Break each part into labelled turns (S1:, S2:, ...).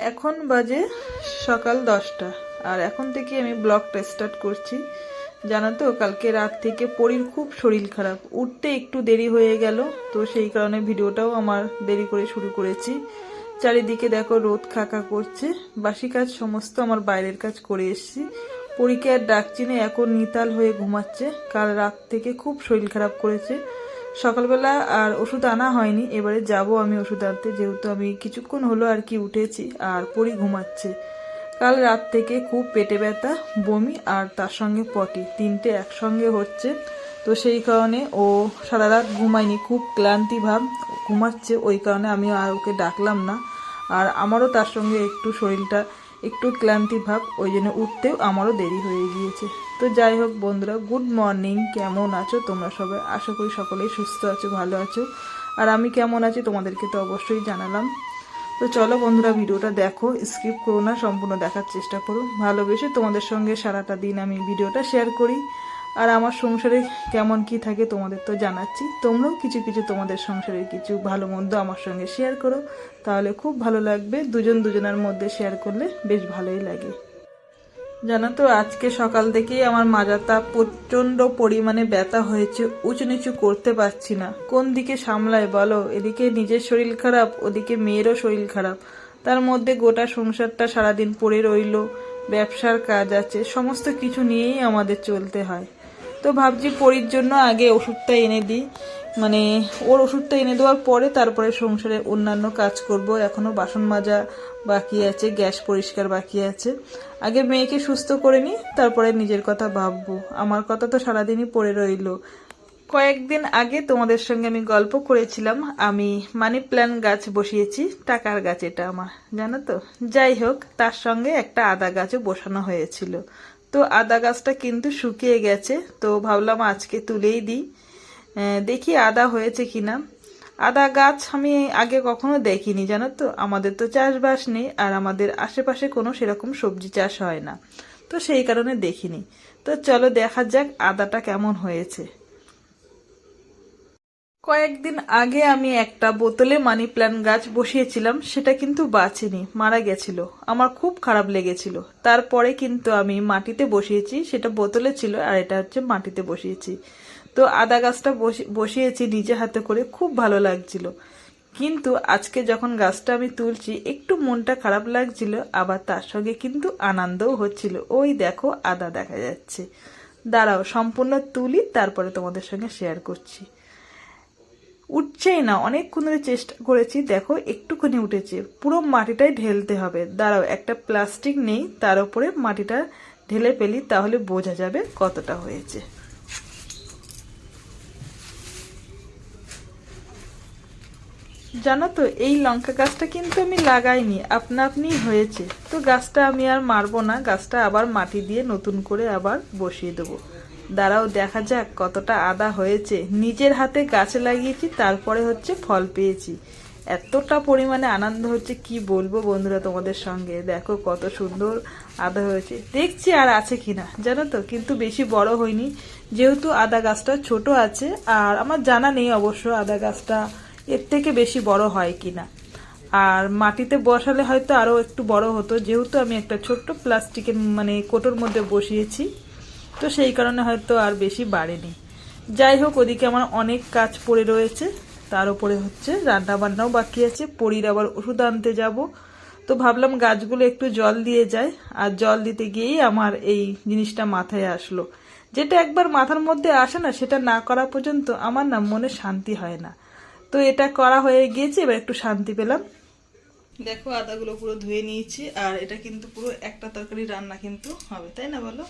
S1: এখন বাজে সকাল দশটা। আর এখন থেকে আমি ব্লগটা স্টার্ট করছি। জানো তো, কালকে রাত থেকে পরীর খুব শরীর খারাপ। উঠতে একটু দেরি হয়ে গেল, তো সেই কারণে ভিডিওটাও আমার দেরি করে শুরু করেছি। চারিদিকে দেখো রোদ খাকা করছে। বাসি কাজ সমস্ত আমার বাইরের কাজ করে এসেছি। পরীকে আর ডাকছি না, এখন নিতাল হয়ে ঘুমাচ্ছে। কাল রাত থেকে খুব শরীর খারাপ করেছে। সকালবেলা আর ওষুধ আনা হয়নি, এবারে যাব আমি ওষুধ আনতে। যেহেতু আমি কিছুক্ষণ হলো আর কি উঠেছি আর পরি ঘুমাচ্ছে। কাল রাত থেকে খুব পেটে ব্যথা, বমি আর তার সঙ্গে পটি। তিনটে একসঙ্গে হচ্ছে। তো সেই কারণে ও সারা রাত ঘুমায়নি, খুব ক্লান্তি ভাব ঘুমাচ্ছে। ওই কারণে আমি আর ওকে ডাকলাম না। আর আমারও তার সঙ্গে একটু শরীরটা একটু ক্লান্তি ভাব, ওই জন্য উঠতেও আমারও দেরি হয়ে গিয়েছে। তো যাই হোক বন্ধুরা গুড মর্নিং কেমন আছো তোমরা সবাই? আশা করি সকলেই সুস্থ আছো, ভালো আছো। আর আমি কেমন আছি তোমাদেরকে তো অবশ্যই জানালাম। তো চলো বন্ধুরা, ভিডিওটা দেখো স্কিপ করো না, সম্পূর্ণ দেখার চেষ্টা করো। ভালোবেসে তোমাদের সঙ্গে সারাটা দিন আমি ভিডিওটা শেয়ার করি। আর আমার সংসারে কেমন কি থাকে তোমাদের তো জানাচ্ছি। তোমরাও কিছু কিছু তোমাদের সংসারের কিছু ভালো মন্দ আমার সঙ্গে শেয়ার করো। তাহলে খুব ভালো লাগবে, দুজন দুজনের মধ্যে শেয়ার করলে বেশ ভালোই লাগে। জানো তো, আজকে সকাল থেকেই আমার মাজাটা প্রচণ্ড পরিমাণে ব্যথা হয়েছে, উঁচু নিচু করতে পারছি না। কোন দিকে সামলায় বলো? এদিকে নিজের শরীর খারাপ, ওদিকে মেয়েরও শরীর খারাপ। তার মধ্যে গোটা সংসারটা সারাদিন পড়ে রইল, ব্যবসার কাজ আছে, সমস্ত কিছু নিয়েই আমাদের চলতে হয়। তো ভাবছি পরির জন্য আগে ওষুধটা এনে দিই। মানে ওর ওষুধটা এনে দেওয়ার পরে তারপরে সংসারে অন্যান্য কাজ করব। এখনও বাসন মাজা বাকি আছে, গ্যাস পরিষ্কার বাকি আছে। আগে মেয়েকে সুস্থ করে নিই, তারপরে নিজের কথা ভাববো। আমার কথা তো সারাদিনই পড়ে রইল। কয়েকদিন আগে তোমাদের সঙ্গে আমি গল্প করেছিলাম। আমি মানি প্ল্যান গাছ বসিয়েছি, টাকার গাছ এটা আমার। জানো তো? যাই হোক, তার সঙ্গে একটা আদা গাছও বসানো হয়েছিল। তো আদা গাছটা কিন্তু শুকিয়ে গেছে, তো ভাবলাম আজকে তুলেই দিই। দেখি আদা হয়েছে কিনা। আদা গাছ আমি আগে কখনো দেখিনি, জানো তো? আমাদের তো চাষবাস নেই, আর আমাদের আশেপাশে কোনো সেরকম সবজি চাষ হয় না। তো সেই কারণে দেখিনি। তো চলো দেখা যাক আদাটা কেমন হয়েছে। কয়েকদিন আগে আমি একটা বোতলে মানি প্ল্যান্ট গাছ বসিয়েছিলাম, সেটা কিন্তু বাঁচেনি, মারা গেছিল। আমার খুব খারাপ লেগেছিল। তারপরে কিন্তু আমি মাটিতে বসিয়েছি, সেটা বোতলে ছিল আর এটা হচ্ছে মাটিতে বসিয়েছি। তো আদা গাছটা বসি- বসিয়েছি নিজে হাতে করে, খুব ভালো লাগছিল। কিন্তু আজকে যখন গাছটা আমি তুলছি, একটু মনটা খারাপ লাগছিল, আবার তার সঙ্গে কিন্তু আনন্দও হচ্ছিল। ওই দেখো আদা দেখা যাচ্ছে। দাঁড়াও, সম্পূর্ণ তুলি, তারপরে তোমাদের সঙ্গে শেয়ার করছি। উঠছেই না, অনেকক্ষণ ধরে চেষ্টা করেছি, দেখো একটুখানি উঠেছে। পুরো মাটিটাই ঢেলতে হবে। দাঁড়াও, একটা প্লাস্টিক নেই, তার উপরে মাটিটা ঢেলে পেলি তাহলে বোঝা যাবে কতটা হয়েছে। জানো তো, এই লঙ্কা গাছটা কিন্তু আমি লাগাইনি, আপনা আপনি হয়েছে। তো গাছটা আমি আর মারবো না, গাছটা আবার মাটি দিয়ে নতুন করে আবার বসিয়ে দেবো। দাঁড়াও, দেখা যাক কতটা আদা হয়েছে। নিজের হাতে গাছে লাগিয়েছি, তারপরে হচ্ছে ফল পেয়েছি। এতটা পরিমাণে আনন্দ হচ্ছে, কি বলব বন্ধুরা তোমাদের সঙ্গে? দেখো কত সুন্দর আদা হয়েছে। দেখছি আর আছে কিনা, জানো তো, কিন্তু বেশি বড় হয়নি। যেহেতু আদা গাছটা ছোট আছে, আর আমার জানা নেই অবশ্য আদা গাছটা এর থেকে বেশি বড় হয় কি না আর মাটিতে বসালে হয়তো আরও একটু বড় হতো। যেহেতু আমি একটা ছোট্ট প্লাস্টিকের মানে কোটোর মধ্যে বসিয়েছি, তো সেই কারণে হয়তো আর বেশি বাড়েনি। যাই হোক, ওদিকে আমার অনেক কাজ পড়ে রয়েছে। তার উপরে হচ্ছে রান্না বান্নাও বাকি আছে। পরির আবার ওষুধ আনতে যাব। তো ভাবলাম গাছগুলো একটু জল দিয়ে যায় আর জল দিতে গিয়েই আমার এই জিনিসটা মাথায় আসলো। যেটা একবার মাথার মধ্যে আসে না, সেটা না করা পর্যন্ত আমার না মনে শান্তি হয় না। তো এটা করা হয়ে গিয়েছে, এবার একটু শান্তি পেলাম। দেখো আদাগুলো পুরো ধুয়ে নিয়েছি, আর এটা কিন্তু পুরো একটা তরকারি রান্না কিন্তু হবে, তাই না বলো?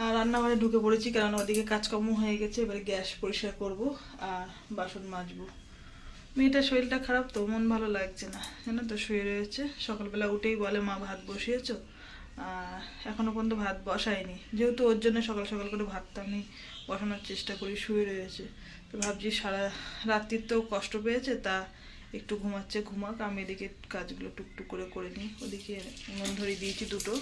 S1: আর রান্না রান্নাঘরে ঢুকে পড়েছি, কারণ ওদিকে কাজকর্ম হয়ে গেছে, এবারে গ্যাস পরিষ্কার করব আর বাসন মাজবো। মেয়েটার শরীরটা খারাপ তো, মন ভালো লাগছে না, জানো তো শুয়ে রয়েছে। সকালবেলা উঠেই বলে, মা, ভাত বসিয়েছো? আর এখনও পর্যন্ত ভাত বসায়নি, যেহেতু ওর জন্য সকাল সকাল করে ভাতটা আমি বসানোর চেষ্টা করি, শুয়ে রয়েছে। তো ভাবছি সারা রাত্রির তো কষ্ট পেয়েছে, তা একটু ঘুমাচ্ছে, ঘুমাক, আমি এদিকে কাজগুলো টুকটুক করে করে নিই। ওদিকে উনুন ধরিয়ে দিয়েছি দুটো।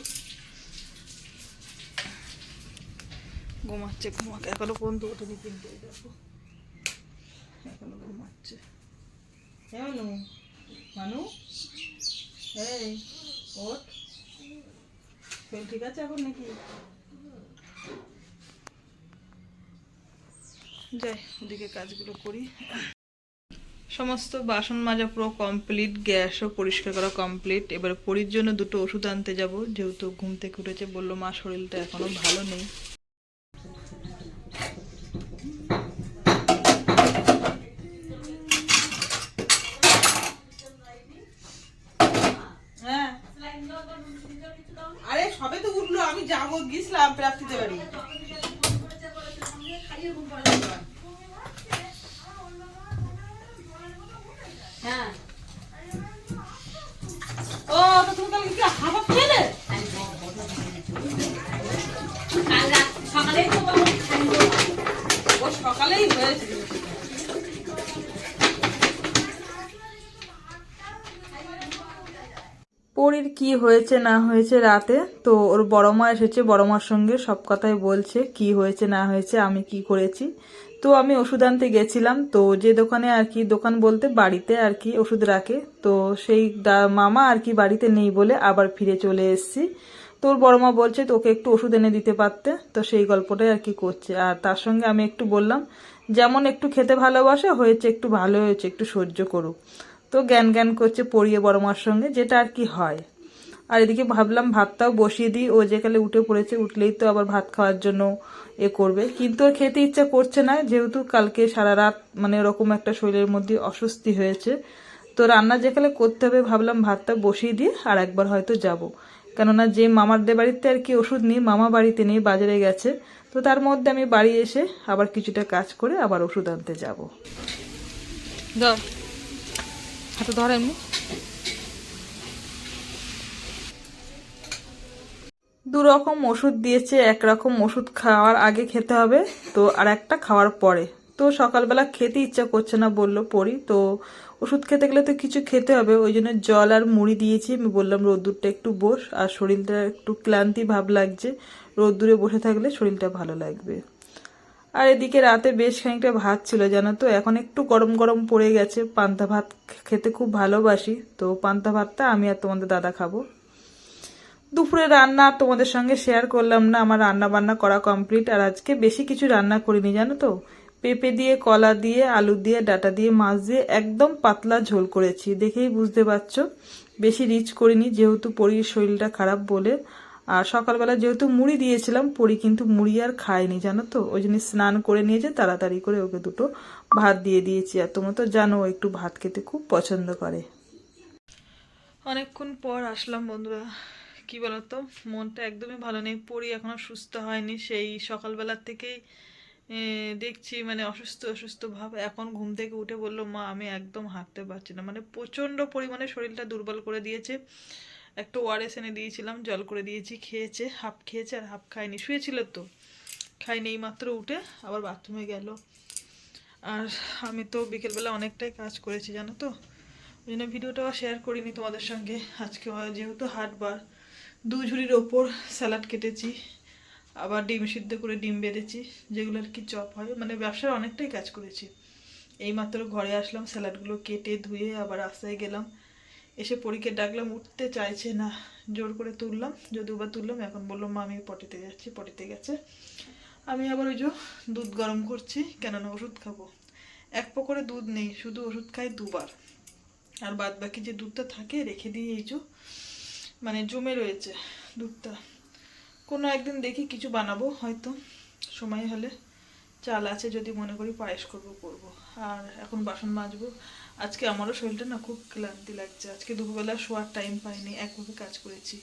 S1: ঘুমাচ্ছে, ঘুমাক। এখনও পর্যন্ত ওঠেনি কিন্তু দেখো। এখনও ঘুমাচ্ছে। কেমন মানু। এই, ওঠ। ঠিক আছে এখন নাকি? যাই, ওদিকে কাজগুলো করি। সমস্ত বাসন মাজা পুরো কমপ্লিট গ্যাসও পরিষ্কার করা কমপ্লিট এবার পরির জন্য দুটো ওষুধ আনতে যাব, যেহেতু ঘুম থেকে উঠেছে, বলল, মা, শরীরটা এখনও ভালো নেই। হ্যাঁ। আরে, সবে তো উঠল, আমি যাব গেছিলাম প্রাপ্তিতে বাড়ি
S2: হ্যাঁ
S1: ও তো তুমি কালকে কি হাবা খেলে
S2: কাল রাত সকালেই তো বলো খাই তো।
S1: ও সকালেই হয়েছে পরীর কি হয়েছে, না হয়েছে রাতে? তো ওর বড় মা এসেছে বড় মার সঙ্গে সব কথাই বলছে, কি হয়েছে, না হয়েছে, আমি কি করেছি। তো আমি ওষুধ আনতে গেছিলাম, তো যে দোকানে আর কি, দোকান বলতে বাড়িতে আর কি ওষুধ রাখে, তো সেই মামা আর কি বাড়িতে নেই বলে আবার ফিরে চলে এসেছি। তোর বড় মা বলছে তোকে একটু ওষুধ এনে দিতে পারতে। তো সেই গল্পটাই আর কি করছে। আর তার সঙ্গে আমি একটু বললাম, যেমন একটু খেতে ভালোবাসে, হয়েছে একটু ভালো, হয়েছে একটু সহ্য করুক। তো জ্ঞান জ্ঞান করছে পড়িয়ে বড় মার সঙ্গে, যেটা আর কি হয়। আর এদিকে ভাবলাম ভাতটাও বসিয়ে দিই। ও যেকালে উঠে পড়েছে, উঠলেই তো আবার ভাত খাওয়ার জন্য এ করবে। কিন্তু ওর খেতে ইচ্ছা করছে না, যেহেতু কালকে সারা রাত মানে ওরকম একটা শরীরের মধ্যে অস্বস্তি হয়েছে। তো রান্না যেকালে করতে হবে, ভাবলাম ভাতটা বসিয়ে দিয়ে আর একবার হয়তো যাব। কেননা যে মামারদের বাড়িতে আর কি ওষুধ নেই মামা বাড়িতে নেই বাজারে গেছে। তো তার মধ্যে আমি বাড়ি এসে আবার কিছুটা কাজ করে আবার ওষুধ আনতে যাব। হাতে ধর এমনি। দু রকম ওষুধ দিয়েছে একরকম ওষুধ খাওয়ার আগে খেতে হবে তো আর একটা খাওয়ার পরে। তো সকালবেলা খেতে ইচ্ছা করছে না বলল পড়ি তো ওষুধ খেতে গেলে তো কিছু খেতে হবে, ওই জন্য জল আর মুড়ি দিয়েছি। আমি বললাম, রোদ্দুরটা একটু বস, আর শরীরটা একটু ক্লান্তি ভাব লাগছে। রোদ্দুরে বসে থাকলে শরীরটা ভালো লাগবে। আর এদিকে রাতে বেশ খানিকটা ভাত ছিল, জানো তো? এখন একটু গরম গরম পড়ে গেছে। পান্তা ভাত খেতে খুব ভালোবাসি। তো পান্তা ভাতটা আমি আর তোমাদের দাদা খাব। দুপুরে রান্না তোমাদের সঙ্গে শেয়ার করলাম না, আমার রান্না বান্না করা কমপ্লিট আর আজকে বেশি কিছু রান্না করিনি, জানো তো? পেঁপে দিয়ে, কলা দিয়ে, আলু দিয়ে, ডাটা দিয়ে মাছ দিয়ে একদম পাতলা ঝোল করেছি। দেখেই বুঝতে পারছ, বেশি রিচ করিনি, যেহেতু পরির শরীরটা খারাপ বলে। আর সকালবেলা যেহেতু মুড়ি দিয়েছিলাম, পরি কিন্তু মুড়ি আর খায়নি, জানো তো? ওই জন্য স্নান করে নিয়ে নিয়েছে, তাড়াতাড়ি করে ওকে দুটো ভাত দিয়ে দিয়েছি। আর তোমরা তো জানো একটু ভাত খেতে খুব পছন্দ করে। অনেকক্ষণ পর আসলাম বন্ধুরা। কি বলতো? মনটা একদমই ভালো নেই। পরি এখনও সুস্থ হয়নি, সেই সকালবেলার থেকেই দেখছি মানে অসুস্থ অসুস্থ ভাব। এখন ঘুম থেকে উঠে বলল, মা, আমি একদম হাঁটতে পারছি না। মানে প্রচণ্ড পরিমাণে শরীরটা দুর্বল করে দিয়েছে। একটা ওয়ারেস এনে দিয়েছিলাম, জল করে দিয়েছি, খেয়েছে, হাফ খেয়েছে আর হাফ খায়নি। শুয়েছিল তো, খায়নি এই মাত্র উঠে আবার বাথরুমে গেল। আর আমি তো বিকেলবেলা অনেকটাই কাজ করেছি, জানো তো? ওই জন্য ভিডিওটাও শেয়ার করিনি তোমাদের সঙ্গে। আজকে যেহেতু হাটবার দু ঝুড়ির ওপর স্যালাড কেটেছি। আবার ডিম সিদ্ধ করে ডিম বেড়েছি যেগুলো আর কি চপ হয় মানে ব্যবসার অনেকটাই কাজ করেছি। এইমাত্র ঘরে আসলাম, স্যালাডগুলো কেটে ধুয়ে আবার রাস্তায় গেলাম। এসে পরীকে ডাকলাম, উঠতে চাইছে না। জোর করে তুললাম, যদিও বা তুললাম, এখন বললাম মা, আমি পটিতে যাচ্ছি, পটিতে গেছে। আমি আবার ওই যে দুধ গরম করছি, কেননা ওষুধ খাব। এক পকরে দুধ নেই, শুধু ওষুধ খাই দুবার। আর বাদ বাকি যে দুধটা থাকে, রেখে দিয়ে এই যে মানে জমে রয়েছে দুধটা। কোনো একদিন দেখি কিছু বানাবো, হয়তো। সময় হলে। চাল আছে যদি মনে করি পায়েস করব, করব। আর এখন বাসন মাজবো। আজকে আমারও শরীরটা না খুব ক্লান্তি লাগছে। আজকে দুপুরবেলা শোয়ার টাইম পাইনি, একভাবে কাজ করেছি।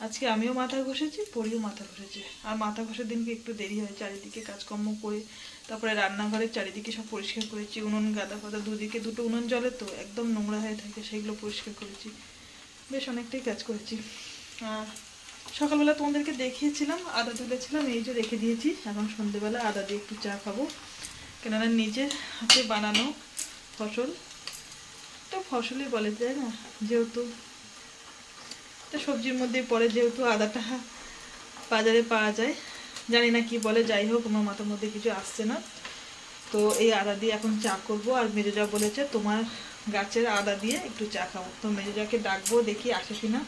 S1: আজকে আমিও মাথা ঘষেছি, পরিও মাথা ঘষেছে। আর মাথা ঘষার দিনকে একটু দেরি হয়, চারিদিকে কাজকর্ম করে, তারপরে রান্নাঘরের চারিদিকে সব পরিষ্কার করেছি। উনুন, গাদা ফাদা দুদিকে, দুটো উনুন জলে তো একদম নোংরা হয়ে থাকে, সেগুলো পরিষ্কার করেছি। বেশ অনেকটাই কাজ করেছি। আর সকালবেলা তোমাদেরকে দেখিয়েছিলাম, আদা তুলেছিলাম, এই যে রেখে দিয়েছি। এখন সন্ধেবেলা আদা দিয়ে একটু চা খাব। কেননা নিজের হাতে বানানো ফসল তো ফসলই বলে যায় না? যেহেতু তো সবজির মধ্যেই পড়ে যেহেতু আদাটা বাজারে পাওয়া যায়। জানি না কি বলে, যাই হোক, আমার মাথার মধ্যে কিছু আসছে না। তো এই আদা দিয়ে এখন চা করব। আর মেজো যা বলেছে, তোমার গাছের আদা দিয়ে একটু চা খাব। তো মেজোজাকে ডাকবো, দেখি আসে কিনা।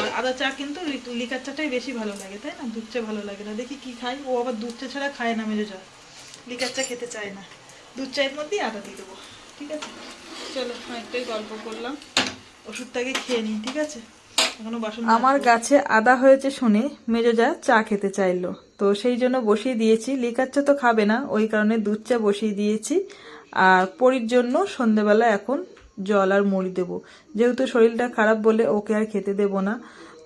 S1: আর আদা চা কিন্তু লিকার চাটাই বেশি ভালো লাগে, তাই না? দুধ চা ভালো লাগে না। দেখি কি খাই। ও আবার দুধ চা ছাড়া খায় না মেজোজা লিকার চা খেতে চায় না। দুধ চায়ের মধ্যেই আদা দিয়ে দেবো, ঠিক আছে? চলো অনেকটাই গল্প করলাম। ওষুধটাকে খেয়ে নিই, ঠিক আছে? আমার গাছে আদা হয়েছে শুনে মেজোজা চা খেতে চাইলো। তো সেই জন্য বসিয়ে দিয়েছি। লিকার চা তো খাবে না, ওই কারণে দুধ চা বসিয়ে দিয়েছি। আর পরির জন্য সন্ধেবেলা এখন জল আর মুড়ি দেবো। যেহেতু শরীরটা খারাপ বলে ওকে আর খেতে দেবো না।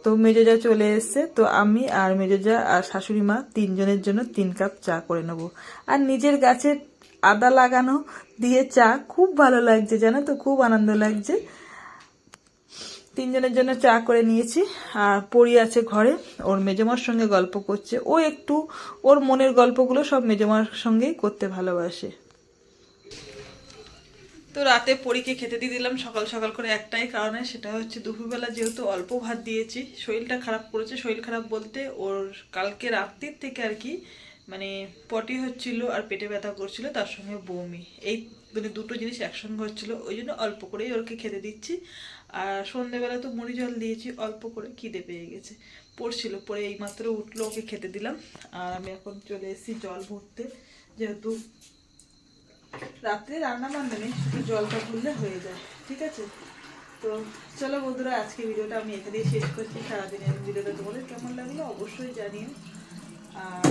S1: তো মেজোজা চলে এসছে। তো আমি আর মেজোজা আর শাশুড়ি মা তিনজনের জন্য তিন কাপ চা করে নেব। আর নিজের গাছে আদা লাগানো দিয়ে চা খুব ভালো লাগছে, জানো তো? খুব আনন্দ লাগছে। তিনজনের জন্য চা করে নিয়েছি। আর পড়ি আছে ঘরে। ওর মেজমার সঙ্গে গল্প করছে। ও একটু ওর মনের গল্পগুলো সব মেজমার সঙ্গেই করতে ভালোবাসে। তো রাতে পরীকে খেতে দিয়ে দিলাম সকাল সকাল করে একটাই কারণে, সেটা হচ্ছে দুপুরবেলা যেহেতু অল্প ভাত দিয়েছি, শরীরটা খারাপ করেছে, শরীর খারাপ বলতে ওর কালকে রাত্রির থেকে আর কি মানে পটি হচ্ছিল আর পেটে ব্যথা করছিল, তার সঙ্গে বমি। এই মানে দুটো জিনিস একসঙ্গে হচ্ছিল, ওই জন্য অল্প করেই ওরকে খেতে দিচ্ছি। আর সন্ধেবেলা তো মুড়ি জল দিয়েছি, অল্প করে খিদে পেয়ে গেছে। পড়ছিল পরে এইমাত্র উঠল, ওকে খেতে দিলাম। আর আমি এখন চলে এসেছি জল ভরতে, যেহেতু রাত্রে রান্না বান্না নেই, শুধু জলটা ভরলে হয়ে যায়, ঠিক আছে? তো চলো বন্ধুরা, আজকে ভিডিওটা আমি এখানেই শেষ করছি। সারাদিনের ভিডিওটা তোমাদের কেমন লাগল অবশ্যই জানিও। আর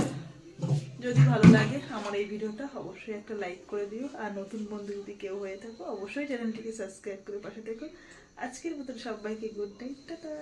S1: যদি ভালো লাগে আমার এই ভিডিওটা, অবশ্যই একটা লাইক করে দিও। আর নতুন বন্ধু যদি কেউ হয়ে থাকো, অবশ্যই চ্যানেলটিকে সাবস্ক্রাইব করে পাশে থেকো। আজকের মতন সবাইকে গুড নাইট টাটা।